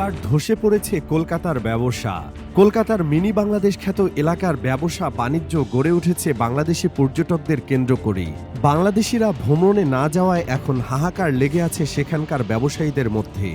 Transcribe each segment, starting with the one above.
এবার ধসে পড়েছে কলকাতার ব্যবসা। কলকাতার মিনি বাংলাদেশ খ্যাত এলাকার ব্যবসা বাণিজ্য গড়ে উঠেছে বাংলাদেশি পর্যটকদের কেন্দ্র করে বাংলাদেশিরা ভ্রমণে না যাওয়ায় এখন হাহাকার লেগে আছে সেখানকার ব্যবসায়ীদের মধ্যে।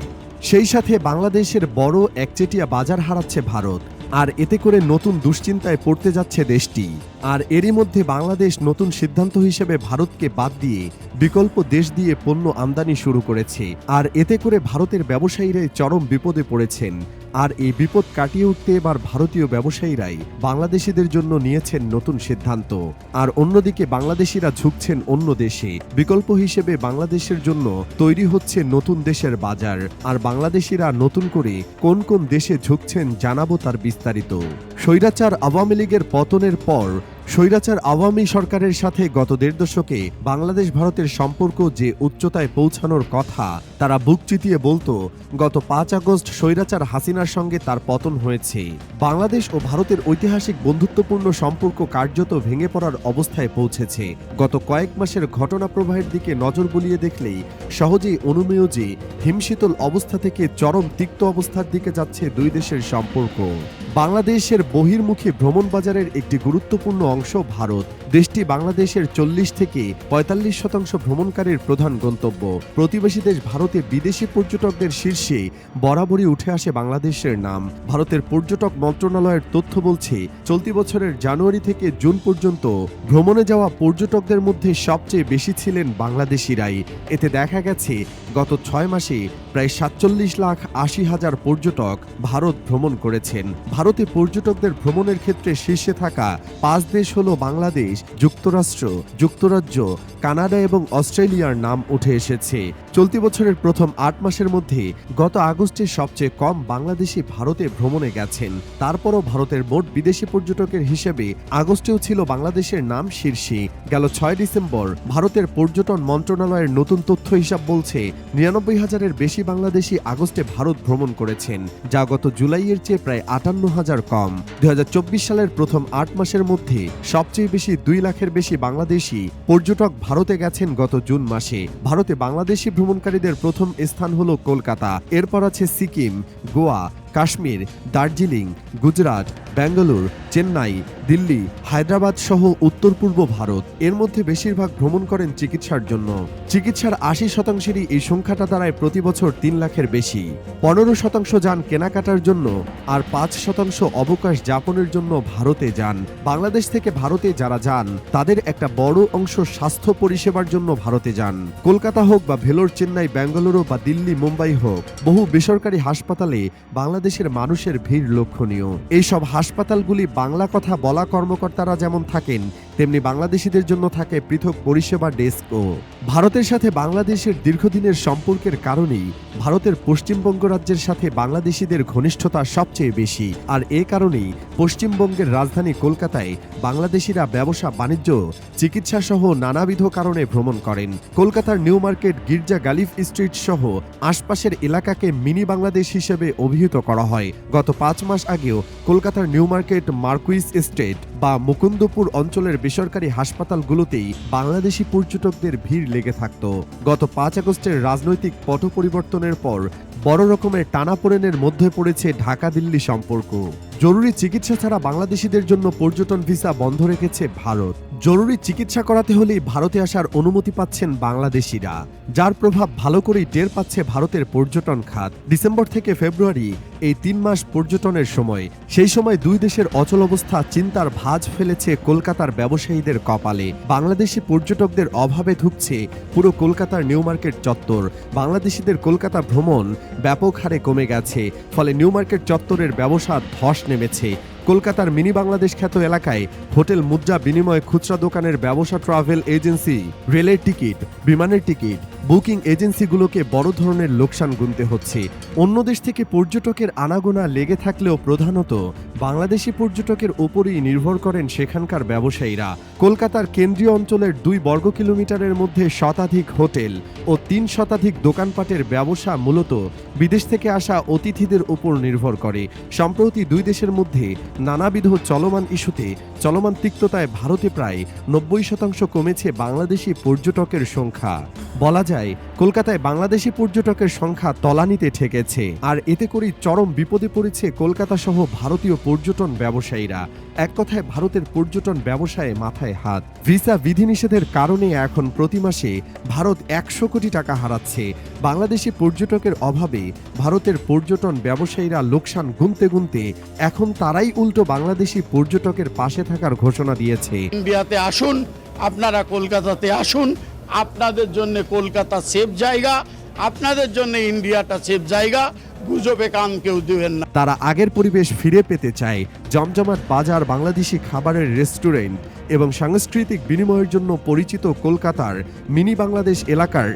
সেই সাথে বাংলাদেশের বড় একচেটিয়া বাজার হারাচ্ছে ভারত, আর এতে করে নতুন দুশ্চিন্তায় পড়তে যাচ্ছে দেশটি। আর এরই মধ্যে বাংলাদেশ নতুন সিদ্ধান্ত হিসেবে ভারতকে বাদ দিয়ে বিকল্প দেশ দিয়ে পণ্য আমদানি শুরু করেছে। আর এতে করে ভারতের ব্যবসায়ীরাই চরম বিপদে পড়েছেন। আর এই বিপদ কাটিয়ে উঠতে এবার ভারতীয় ব্যবসায়ীরাই বাংলাদেশিদের জন্য নিয়েছেন নতুন সিদ্ধান্ত। আর অন্যদিকে বাংলাদেশিরা ঝুঁকছেন অন্য দেশে। বিকল্প হিসেবে বাংলাদেশের জন্য তৈরি হচ্ছে নতুন দেশের বাজার। আর বাংলাদেশিরা নতুন করে কোন কোন দেশে ঝুঁকছেন জানাব তার বিস্তারিত। স্বৈরাচার আওয়ামী লীগের পতনের পর স্বৈরাচার আওয়ামী সরকারের সাথে গত দেড় দশকে বাংলাদেশ ভারতের সম্পর্ক যে উচ্চতায় পৌঁছানোর কথা, তারা বুক চিতিয়ে বলতো, গত পাঁচ আগস্ট স্বৈরাচার হাসিনার সঙ্গে তার পতন হয়েছে। বাংলাদেশ ও ভারতের ঐতিহাসিক বন্ধুত্বপূর্ণ সম্পর্ক কার্যত ভেঙে পড়ার অবস্থায় পৌঁছেছে। গত কয়েক মাসের ঘটনা প্রবাহের দিকে নজর বুলিয়ে দেখলেই সহজেই অনুমেয় যে হিমশীতল অবস্থা থেকে চরম তিক্ত অবস্থার দিকে যাচ্ছে দুই দেশের সম্পর্ক। বাংলাদেশের বহির্মুখী ভ্রমণ বাজারের একটি গুরুত্বপূর্ণ অংশ ভারত। দেশটি বাংলাদেশের চল্লিশ থেকে পঁয়তাল্লিশ শতাংশ ভ্রমণকারীর প্রধান গন্তব্য। প্রতিবেশী দেশ ভারতে বিদেশি পর্যটকদের শীর্ষে বরাবরই উঠে আসে বাংলাদেশের নাম। ভারতের পর্যটক মন্ত্রণালয়ের তথ্য বলছে, চলতি বছরের জানুয়ারি থেকে জুন পর্যন্ত ভ্রমণে যাওয়া পর্যটকদের মধ্যে সবচেয়ে বেশি ছিলেন বাংলাদেশিরাই। এতে দেখা গেছে, গত ছয় মাসে প্রায় সাতচল্লিশ লাখ আশি হাজার পর্যটক ভারত ভ্রমণ করেছেন। ভারতে পর্যটকদের ভ্রমণের ক্ষেত্রে শীর্ষে থাকা পাঁচ দেশ হল বাংলাদেশ, যুক্তরাষ্ট্র, যুক্তরাজ্য, কানাডা এবং অস্ট্রেলিয়ার নাম উঠে এসেছে। চলতি বছরের প্রথম আট মাসের মধ্যে গত আগস্টে সবচেয়ে কম বাংলাদেশি ভারতে ভ্রমণে গেছেন। তারপরও ভারতের মোট বিদেশি পর্যটকের হিসেবে আগস্টেও ছিল বাংলাদেশের নাম শীর্ষে। গেল ছয় ডিসেম্বর ভারতের পর্যটন মন্ত্রণালয়ের নতুন তথ্য হিসাব বলছে, নিরানব্বই হাজারের বেশি বাংলাদেশি আগস্টে ভারত ভ্রমণ করেছেন, যা গত জুলাইয়ের চেয়ে প্রায় আটান্ন হাজার কম। দু হাজার চব্বিশ সালের প্রথম আট মাসের মধ্যে সবচেয়ে বেশি দুই লাখের বেশি বাংলাদেশি পর্যটক ভারতে গেছেন গত জুন মাসে। ভারতে বাংলাদেশি ভ্রমণকারীদের প্রথম স্থান হল কলকাতা। এরপর আছে সিকিম, গোয়া কাশ্মীর, দার্জিলিং, গুজরাট, ব্যাঙ্গালোর, চেন্নাই, দিল্লি, হায়দ্রাবাদ সহ উত্তর পূর্ব ভারত। এর মধ্যে বেশিরভাগ ভ্রমণ করেন চিকিৎসার জন্য। চিকিৎসার আশি শতাংশেরই এই সংখ্যাটা দাঁড়ায় প্রতি বছর তিন লাখের বেশি। পনেরো শতাংশ যান কেনাকাটার জন্য আর পাঁচ শতাংশ অবকাশ যাপনের জন্য ভারতে যান। বাংলাদেশ থেকে ভারতে যারা যান, তাদের একটা বড় অংশ স্বাস্থ্য পরিষেবার জন্য ভারতে যান। কলকাতা হোক বা ভেলোর চেন্নাই ব্যাঙ্গালোরও বা দিল্লি, মুম্বাই হোক, বহু বেসরকারি হাসপাতালে বাংলাদেশের মানুষের ভিড় লক্ষণীয়। এইসব হাসপাতালগুলি বাংলা কথা বলা কর্মকর্তারা যেমন থাকেন তেমনি বাংলাদেশিদের জন্য থাকে পৃথক পরিষেবা ডেস্কও। ভারতের সাথে বাংলাদেশের দীর্ঘদিনের সম্পর্কের কারণেই ভারতের পশ্চিমবঙ্গ রাজ্যের সাথে বাংলাদেশিদের ঘনিষ্ঠতা সবচেয়ে বেশি। আর এ কারণেই পশ্চিমবঙ্গের রাজধানী কলকাতায় বাংলাদেশিরা ব্যবসা বাণিজ্য চিকিৎসা সহ নানাবিধ কারণে ভ্রমণ করেন। কলকাতার নিউ মার্কেট গির্জা গালিফ স্ট্রিট সহ আশপাশের এলাকাকে মিনি বাংলাদেশ হিসেবে অভিহিত করা হয়। গত পাঁচ মাস আগেও কলকাতার নিউ মার্কেট মার্কুইস এস্টেট বা মুকুন্দপুর অঞ্চলের বেসরকারি হাসপাতালগুলোতেই বাংলাদেশি পর্যটকদের ভিড় লেগে থাকত। গত পাঁচ আগস্টের রাজনৈতিক পট পরিবর্তনের পর বড় রকমের টানাপোড়েনের মধ্যে পড়েছে ঢাকা দিল্লি সম্পর্ক। জরুরি চিকিৎসা ছাড়া বাংলাদেশিদের জন্য পর্যটন ভিসা বন্ধ রেখেছে ভারত। জরুরি চিকিৎসা করাতে হলেই ভারতে আসার অনুমতি পাচ্ছেন বাংলাদেশিরা। যার প্রভাব ভালো করেই টের পাচ্ছে ভারতের পর্যটন খাত। ডিসেম্বর থেকে ফেব্রুয়ারি এই তিন মাস পর্যটনের সময়। সেই সময় দুই দেশের অচল অবস্থা, চিন্তার ভাঁজ ফেলেছে কলকাতার ব্যবসায়ীদের কপালে। বাংলাদেশি পর্যটকদের অভাবে ধুকছে পুরো কলকাতার নিউ মার্কেট চত্বর। বাংলাদেশিদের কলকাতা ভ্রমণ ব্যাপক হারে কমে গেছে, ফলে নিউ মার্কেট চত্বরের ব্যবসা ধস নেমেছে। কলকাতার মিনি বাংলাদেশ খ্যাত এলাকায় হোটেল মুদ্রা বিনিময় খুচরা দোকানের ব্যবসা ট্রাভেল এজেন্সি, রেলের টিকিট, বিমানের টিকিট, বুকিং এজেন্সিগুলোকে বড় ধরনের লোকসান গুনতে হচ্ছে। অন্য দেশ থেকে পর্যটকের আনাগোনা লেগে থাকলেও প্রধানত বাংলাদেশি পর্যটকের ওপরই নির্ভর করেন সেখানকার ব্যবসায়ীরা। কলকাতার কেন্দ্রীয় অঞ্চলের দুই বর্গ কিলোমিটারের মধ্যে শতাধিক হোটেল ও তিন শতাধিক দোকানপাটের ব্যবসা মূলত বিদেশ থেকে আসা অতিথিদের উপর নির্ভর করে। সম্প্রতি দুই দেশের মধ্যে নানাবিধ চলমান ইস্যুতে, চলমান তিক্ততায় ভারতে প্রায় নব্বই শতাংশ কমেছে বাংলাদেশি পর্যটকের সংখ্যা। বলা যায় যায় কলকাতায় বাংলাদেশি পর্যটকের সংখ্যা তলানিতে ঠেকেছে। আর এতে করেই চরম বিপদে পড়েছে কলকাতা সহ ভারতীয় পর্যটন ব্যবসায়ীরা। এক কথায় ভারতের পর্যটন ব্যবসায়ে মাথায় হাত। ভিসা বিধিনিষেধের কারণে এখন প্রতি মাসে ভারত একশো কোটি টাকা হারাচ্ছে। বাংলাদেশি পর্যটকের অভাবে ভারতের পর্যটন ব্যবসায়ীরা লোকসান গুনতে গুনতে এখন তারাই উল্টো বাংলাদেশি পর্যটকের পাশে থাকার ঘোষণা দিয়েছে। ইন্ডিয়াতে আসুন, আপনারা কলকাতাতে আসুন, আপনাদের জন্য কলকাতা সেফ জায়গা। আপনাদের জন্য ইন্ডিয়াটা সেফ জায়গা, গুজবে কান কেউ দিবেন না। তারা আগের পরিবেশ ফিরে পেতে চায় জমজমাট বাজার বাংলাদেশি খাবারের রেস্টুরেন্ট এবং সাংস্কৃতিক বিনিময়ের জন্য পরিচিত কলকাতার মিনি বাংলাদেশ এলাকার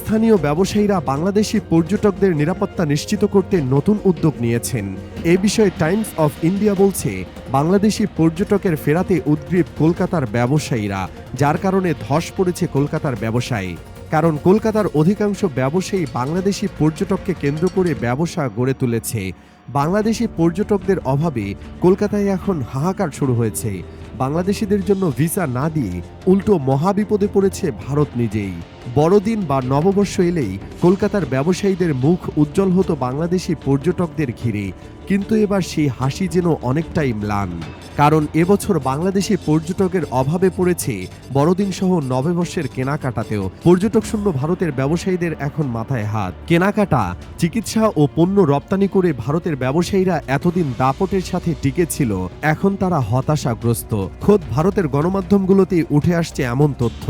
স্থানীয় ব্যবসায়ীরা বাংলাদেশি পর্যটকদের নিরাপত্তা নিশ্চিত করতে নতুন উদ্যোগ নিয়েছেন। এ বিষয়ে টাইমস অফ ইন্ডিয়া বলছে, বাংলাদেশি পর্যটকের ফেরাতে উদ্গ্রীব কলকাতার ব্যবসায়ীরা, যার কারণে ধস পড়েছে কলকাতার ব্যবসায়। কারণ কলকাতার অধিকাংশ ব্যবসায়ী বাংলাদেশি পর্যটককে কেন্দ্র করে ব্যবসা গড়ে তুলেছে। বাংলাদেশি পর্যটকদের অভাবে কলকাতায় এখন হাহাকার শুরু হয়েছে। বাংলাদেশিদের জন্য ভিসা না দিয়ে উল্টো মহাবিপদে পড়েছে ভারত নিজেই। বড়দিন বা নববর্ষ এলেই কলকাতার ব্যবসায়ীদের মুখ উজ্জ্বল হতো বাংলাদেশি পর্যটকদের ঘিরে। কিন্তু এবার সেই হাসি যেন অনেকটাই ম্লান। কারণ এবছর বাংলাদেশি পর্যটকের অভাবে পড়েছে বড়দিন সহ নববর্ষের কেনাকাটাতেও। পর্যটক শূন্য ভারতের ব্যবসায়ীদের এখন মাথায় হাত। কেনাকাটা, চিকিৎসা ও পণ্য রপ্তানি করে ভারতের ব্যবসায়ীরা এতদিন দাপটের সাথে টিকেছিল এখন তারা হতাশাগ্রস্ত। খোদ ভারতের গণমাধ্যমগুলোতে উঠে আসছে এমন তথ্য।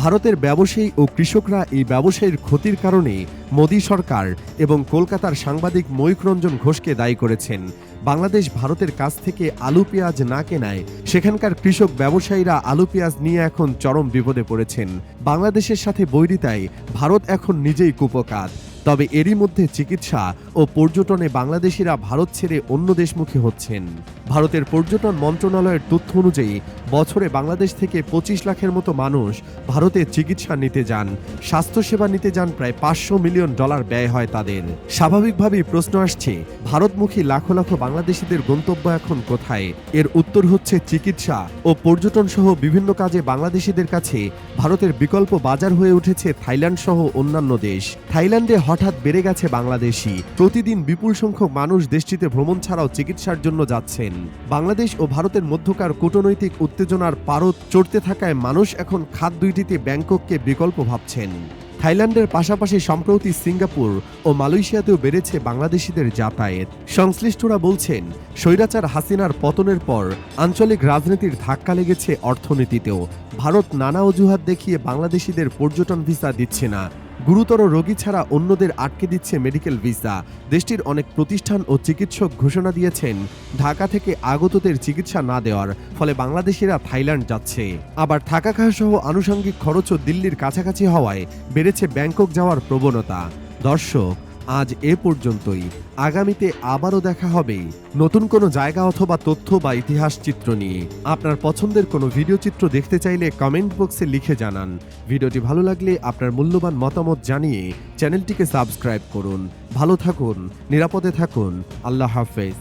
ভারতের ব্যবসায়ী ও কৃষকরা এই ব্যবসায়ীর ক্ষতির কারণে মোদী সরকার এবং কলকাতার সাংবাদিক রঞ্জন ঘোষকে দায়ী করেছেন। বাংলাদেশ ভারতের কাছ থেকে আলু, পেঁয়াজ না কেনায় সেখানকার কৃষক ব্যবসায়ীরা আলু, পেঁয়াজ নিয়ে এখন চরম বিপদে পড়েছেন। বাংলাদেশের সাথে বৈরিতায় ভারত এখন নিজেই কুপকাত তবে এরই মধ্যে চিকিৎসা ও পর্যটনে বাংলাদেশিরা ভারত ছেড়ে অন্য দেশমুখী হচ্ছেন। ভারতের পর্যটন মন্ত্রণালয়ের তথ্য অনুযায়ী, বছরে বাংলাদেশ থেকে পঁচিশ লাখের মতো মানুষ ভারতে চিকিৎসা নিতে যান। স্বাস্থ্যসেবা নিতে যান প্রায় পাঁচশো মিলিয়ন ডলার ব্যয় হয় তাদের। স্বাভাবিকভাবেই প্রশ্ন আসছে, ভারতমুখী লাখো লাখো বাংলাদেশিদের গন্তব্য এখন কোথায়? এর উত্তর হচ্ছে চিকিৎসা ও পর্যটন সহ বিভিন্ন কাজে বাংলাদেশিদের কাছে ভারতের বিকল্প বাজার হয়ে উঠেছে থাইল্যান্ড সহ অন্যান্য দেশ। থাইল্যান্ডে হঠাৎ বেড়ে গেছে বাংলাদেশি। প্রতিদিন বিপুল সংখ্যক মানুষ দেশটিতে ভ্রমণ ছাড়াও চিকিৎসার জন্য যাচ্ছেন। বাংলাদেশ ও ভারতের মধ্যকার কূটনৈতিক উত্তেজনার পারদ চড়তে থাকায় মানুষ এখন খাত দুইটিতে ব্যাংকককে বিকল্প ভাবছেন। থাইল্যান্ডের পাশাপাশি সম্প্রতি সিঙ্গাপুর ও মালয়েশিয়াতেও বেড়েছে বাংলাদেশিদের যাতায়াত। সংশ্লিষ্টরা বলছেন, স্বৈরাচার হাসিনার পতনের পর আঞ্চলিক রাজনীতির ধাক্কা লেগেছে অর্থনীতিতেও। ভারত নানা অজুহাত দেখিয়ে বাংলাদেশিদের পর্যটন ভিসা দিচ্ছে না। গুরুতর রোগী ছাড়া অন্যদের আটকে দিচ্ছে মেডিকেল ভিসা। দেশটির অনেক প্রতিষ্ঠান ও চিকিৎসক ঘোষণা দিয়েছেন, ঢাকা থেকে আগতদের চিকিৎসা না দেওয়ার, ফলে বাংলাদেশিরা থাইল্যান্ড যাচ্ছে। আবার থাকা খাওয়া সহ আনুষঙ্গিক খরচও দিল্লির কাছাকাছি হওয়ায় বেড়েছে ব্যাংকক যাওয়ার প্রবণতা। দর্শক আজ এ পর্যন্তই। আগামীতে আবারও দেখা হবে। নতুন কোনো জায়গা অথবা তথ্য বা ইতিহাস চিত্র নিয়ে। আপনার পছন্দের কোনো ভিডিও চিত্র দেখতে চাইলে কমেন্ট বক্সে লিখে জানান। ভিডিওটি ভালো লাগলে আপনার মূল্যবান মতামত জানিয়ে চ্যানেলটিকে সাবস্ক্রাইব করুন। ভালো থাকুন, নিরাপদে থাকুন। আল্লাহ হাফেজ।